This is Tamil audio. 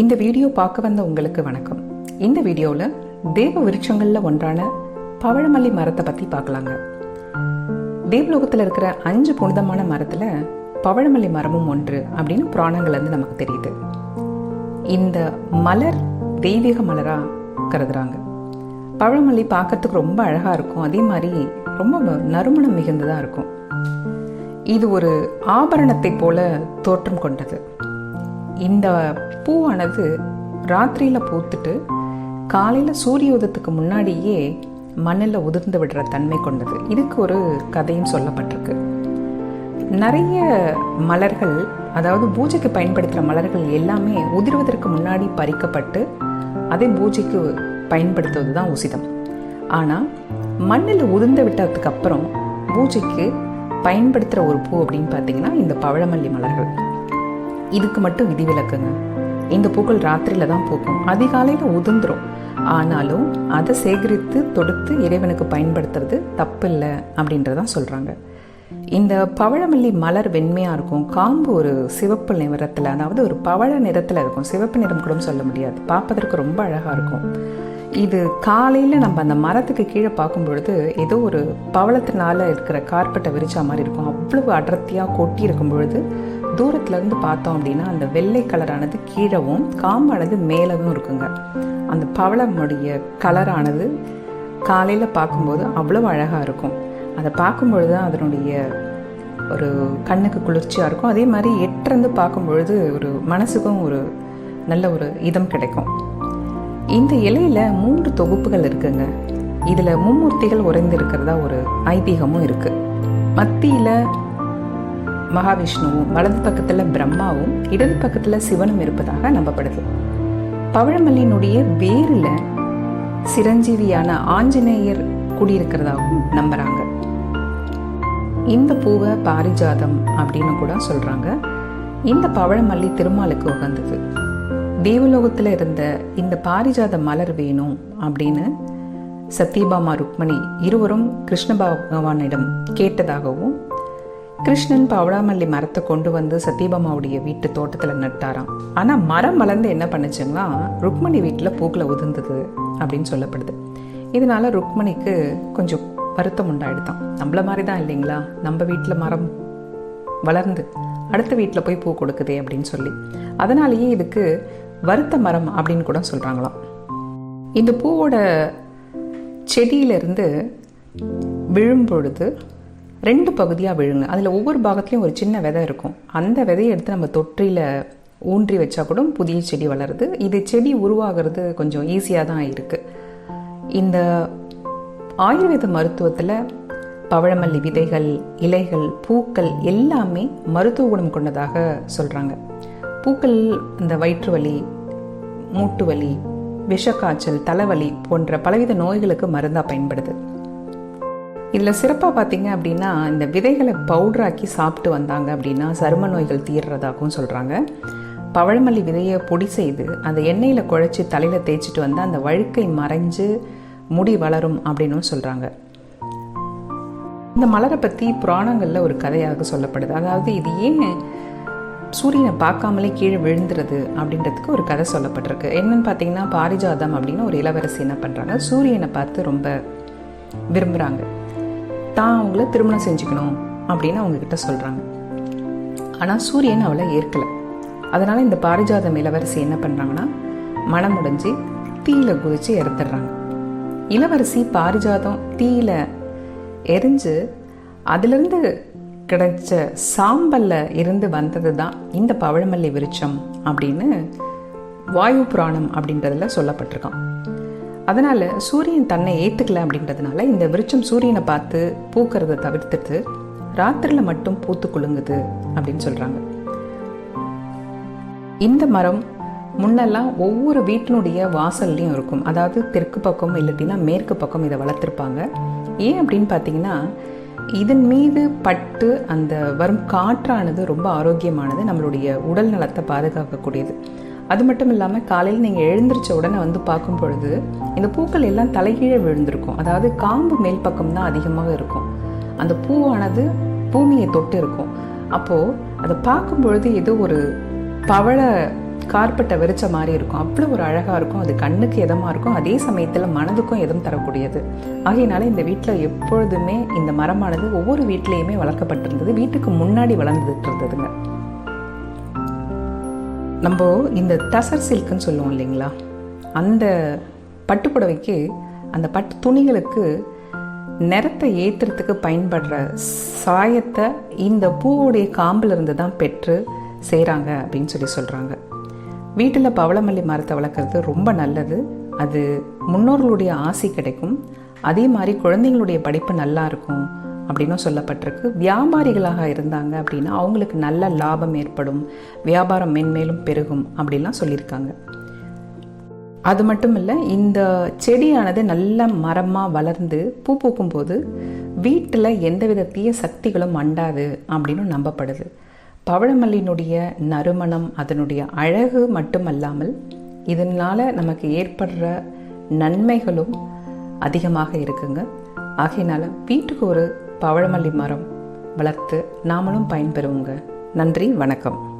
இந்த வீடியோ பார்க்க வந்த உங்களுக்கு வணக்கம். இந்த வீடியோவில் தேவ விருட்சங்களில் ஒன்றான பவழமல்லி மரத்தை பற்றி பார்க்கலாங்க. தேவலோகத்தில் இருக்கிற அஞ்சு புனிதமான மரத்தில் பவழமல்லி மரமும் ஒன்று அப்படின்னு புராணங்கள்லேருந்து நமக்கு தெரியுது. இந்த மலர் தெய்வீக மலராக கருதுறாங்க. பவழமல்லி பார்க்கறதுக்கு ரொம்ப அழகாக இருக்கும். அதே மாதிரி ரொம்ப நறுமணம் மிகுந்ததாக இருக்கும். இது ஒரு ஆபரணத்தை போல தோற்றம் கொண்டது. இந்த பூவானது ராத்திரியில் பூத்துட்டு காலையில் சூரிய உதயத்துக்கு முன்னாடியே மண்ணில் உதிர்ந்து விடுற தன்மை கொண்டது. இதுக்கு ஒரு கதையும் சொல்லப்பட்டிருக்கு. நிறைய மலர்கள் அதாவது பூஜைக்கு பயன்படுத்துகிற மலர்கள் எல்லாமே உதிர்வதற்கு முன்னாடி பறிக்கப்பட்டு அதை பூஜைக்கு பயன்படுத்துவது தான் உசிதம். ஆனால் மண்ணில் உதிர்ந்து விட்டதுக்கப்புறம் பூஜைக்கு பயன்படுத்துகிற ஒரு பூ அப்படின்னு பார்த்தீங்கன்னா இந்த பவழமல்லி மலர்கள். இதுக்கு மட்டும் விதிவிலக்குங்க. இந்த பூக்கள் ராத்திரியில தான் பூக்கும். அதிகாலையில் உதிர்ந்துரும். ஆனாலும் அதை சேகரித்து தொடுத்து இறைவனுக்கு பயன்படுத்துறது தப்பில்லை அப்படின்றதான் சொல்கிறாங்க இந்த பவழமல்லி மலர் வெண்மையாக இருக்கும். காம்பு ஒரு சிவப்பு நிறத்தில் அதாவது ஒரு பவழ நிறத்தில் இருக்கும். சிவப்பு நிறம் கூட சொல்ல முடியாது. பார்ப்பதற்கு ரொம்ப அழகாக இருக்கும். இது காலையில் நம்ம அந்த மரத்துக்கு கீழே பார்க்கும் பொழுது ஏதோ ஒரு பவளத்தினால இருக்கிற கார்பெட்டை விரிச்சா மாதிரி இருக்கும். அவ்வளவு அடர்த்தியாக கொட்டி இருக்கும் பொழுது தூரத்துல இருந்து பார்த்தோம் அப்படின்னா அந்த வெள்ளை கலரானது கீழவும் காம்பானது மேலவும் இருக்குங்க. அந்த பவளமுடைய கலரானது காலையில் பார்க்கும்போது அவ்வளோ அழகாக இருக்கும். அதை பார்க்கும்பொழுது தான் அதனுடைய ஒரு கண்ணுக்கு குளிர்ச்சியாக இருக்கும். அதே மாதிரி எட்டிருந்து பார்க்கும்பொழுது ஒரு மனசுக்கும் ஒரு நல்ல ஒரு இதம் கிடைக்கும். இந்த இலையில மூன்று தொகுப்புகள் இருக்குங்க. இதில் மும்மூர்த்திகள் உறைந்து இருக்கிறதா ஒரு ஐதீகமும் இருக்கு. மத்தியில் மகாவிஷ்ணுவும் வலது பக்கத்தில் பிரம்மாவும் இடது பக்கத்தில் சிவனும் இருப்பதாக நம்பப்படுது. பவழமல்லியினுடைய வேரில் சிரஞ்சீவியான ஆஞ்சநேயர் குடியிருக்கிறதாகவும் நம்புறாங்க. இந்த பூவை பாரிஜாதம் அப்படின்னு கூட சொல்றாங்க. இந்த பவழமல்லி திருமாலுக்கு உகந்தது. தேவலோகத்தில் இருந்த இந்த பாரிஜாத மலர் வேணும் அப்படின்னு சத்யபாமா ருக்மணி இருவரும் கிருஷ்ண பகவானிடம் கேட்டதாகவும் கிருஷ்ணன் பவழாமல்லி மரத்தை கொண்டு வந்து சத்யபாமாவுடைய வீட்டு தோட்டத்தில் நட்டாராம். ஆனால் மரம் வளர்ந்து என்ன பண்ணுச்சுங்கன்னா ருக்மணி வீட்டில் பூக்களை உதிர்ந்தது அப்படின்னு சொல்லப்படுது. இதனால ருக்மணிக்கு கொஞ்சம் வருத்தம் உண்டாயிடுதான். நம்மள மாதிரி தான் இல்லைங்களா? நம்ம வீட்டில் மரம் வளர்ந்து அடுத்த வீட்டில் போய் பூ கொடுக்குதே அப்படின்னு சொல்லி. அதனாலேயே இதுக்கு வருத்த மரம் அப்படின்னு கூட சொல்கிறாங்களாம் இந்த பூவோட செடியிலிருந்து விழும்பொழுது ரெண்டு பகுதியாக விழுங்க. அதில் ஒவ்வொரு பாகத்துலேயும் ஒரு சின்ன விதை இருக்கும். அந்த விதையை எடுத்து நம்ம தொற்றியில் ஊன்றி வச்சா கூட புதிய செடி வளருது. இது செடி உருவாகிறது கொஞ்சம் ஈஸியாக தான் இருக்குது இந்த ஆயுர்வேத மருத்துவத்தில் பவழமல்லி விதைகள் இலைகள் பூக்கள் எல்லாமே மருத்துவ குணம் கொண்டதாக சொல்கிறாங்க பூக்கள் இந்த வயிற்று வலி மூட்டு வலி விஷக்காய்ச்சல் தலைவலி போன்ற பலவித நோய்களுக்கு மருந்தாக பயன்படுது. இதில் சிறப்பாக பார்த்தீங்க அப்படின்னா இந்த விதைகளை பவுடராக்கி சாப்பிட்டு வந்தாங்க அப்படின்னா சரும நோய்கள் தீர்றதாகவும் சொல்கிறாங்க பவழமல்லி விதையை பொடி செய்து அந்த எண்ணெயில் குழைச்சி தலையில் தேய்ச்சிட்டு வந்து அந்த வழுக்கை மறைஞ்சு முடி வளரும் அப்படின்னும் சொல்கிறாங்க இந்த மலரை பற்றி புராணங்களில் ஒரு கதையாக சொல்லப்படுது. அதாவது இது ஏன் சூரியனை பார்க்காமலே கீழே விழுந்துருது அப்படின்றதுக்கு ஒரு கதை சொல்லப்பட்டிருக்கு. என்னன்னு பார்த்தீங்கன்னா பாரிஜாதம் அப்படின்னு ஒரு இளவரசி என்ன பண்ணுறாங்க சூரியனை பார்த்து ரொம்ப விரும்புகிறாங்க தான் அவங்கள திருமணம் செஞ்சுக்கணும் அப்படின்னு அவங்க கிட்ட சொல்கிறாங்க ஆனால் சூரியன் அவளை ஏற்கலை. அதனால் இந்த பாரிஜாதம் இளவரசி என்ன பண்ணுறாங்கன்னா மனம் முடிஞ்சு தீயில குதிச்சு இறத்துடுறாங்க இளவரசி பாரிஜாதம் தீயில எரிஞ்சு அதிலிருந்து கிடைச்ச சாம்பல்ல இருந்து வந்தது தான் இந்த பவழமல்லி விருட்சம் அப்படின்னு வாயு புராணம் அப்படின்றதுல சொல்லப்பட்டிருக்கான். அதனால் சூரியன் தன்னை ஏற்றுக்கல அப்படின்றதுனால இந்த விருட்சம் சூரியனை பார்த்து பூக்கிறத தவிர்த்துட்டு ராத்திரில மட்டும் பூத்து குலுங்குது அப்படின்னு சொல்கிறாங்க இந்த மரம் முன்னெல்லாம் ஒவ்வொரு வீட்டினுடைய வாசல்லையும் இருக்கும். அதாவது தெற்கு பக்கம் இல்லாட்டினா மேற்கு பக்கம் இதை வளர்த்துருப்பாங்க. ஏன் அப்படின்னு பார்த்தீங்கன்னா இதன் மீது பட்டு அந்த வரும் காற்றானது ரொம்ப ஆரோக்கியமானது நம்மளுடைய உடல் நலத்தை பாதுகாக்கக்கூடியது. அது மட்டும் இல்லாமல் காலையில் நீங்கள் எழுந்திரிச்ச உடனே வந்து பார்க்கும் பொழுது இந்த பூக்கள் எல்லாம் தலைகீழே விழுந்திருக்கும். அதாவது காம்பு மேல் பக்கம் தான் அதிகமாக இருக்கும். அந்த பூவானது பூமியை தொட்டு இருக்கும். அப்போது அதை பார்க்கும் பொழுது ஏதோ ஒரு பவழ கார்பெட்டை விரிச்ச மாதிரி இருக்கும். அவ்வளோ ஒரு அழகாக இருக்கும். அது கண்ணுக்கு எதமாக இருக்கும். அதே சமயத்தில் மனதுக்கும் எதம் தரக்கூடியது. ஆகையினால இந்த வீட்டில் எப்பொழுதுமே இந்த மரமானது ஒவ்வொரு வீட்லேயுமே வளர்க்கப்பட்டிருந்தது. வீட்டுக்கு முன்னாடி வளர்ந்துட்டு இருந்ததுங்க. நம்ம இந்த டசர் சில்க்குன்னு சொல்லுவோம் இல்லைங்களா? அந்த பட்டுப்புடவைக்கு அந்த பட்டு துணிகளுக்கு நிறத்தை ஏற்றுறதுக்கு பயன்படுற சாயத்தை இந்த பூவுடைய காம்பிலிருந்து தான் பெற்று செய்கிறாங்க அப்படின்னு சொல்லி சொல்கிறாங்க வீட்டில் பவளமல்லி மரத்தை வளர்க்குறது ரொம்ப நல்லது. அது முன்னோர்களுடைய ஆசை கிடைக்கும். அதே மாதிரி குழந்தைங்களுடைய படிப்பு நல்லா இருக்கும். அப்படின்னும் சொல்லப்பட்டிருக்கு. வியாபாரிகளாக இருந்தாங்க அப்படின்னா அவங்களுக்கு நல்ல லாபம் ஏற்படும். வியாபாரம் மென்மேலும் பெருகும் அப்படின்லாம் சொல்லியிருக்காங்க. அது மட்டும் இல்லை இந்த செடியானது நல்ல மரமாக வளர்ந்து பூ பூக்கும் போது வீட்டில் எந்தவித தீய சக்திகளும் அண்டாது அப்படின்னு நம்பப்படுது. பவழமல்லியினுடைய நறுமணம் அதனுடைய அழகு மட்டுமல்லாமல் இதனால் நமக்கு ஏற்படுற நன்மைகளும் அதிகமாக இருக்குங்க. ஆகையினால வீட்டுக்கு ஒரு பவழமல்லி மரம் வளர்த்து நாமளும் பயன்பெறுவோங்க. நன்றி வணக்கம்.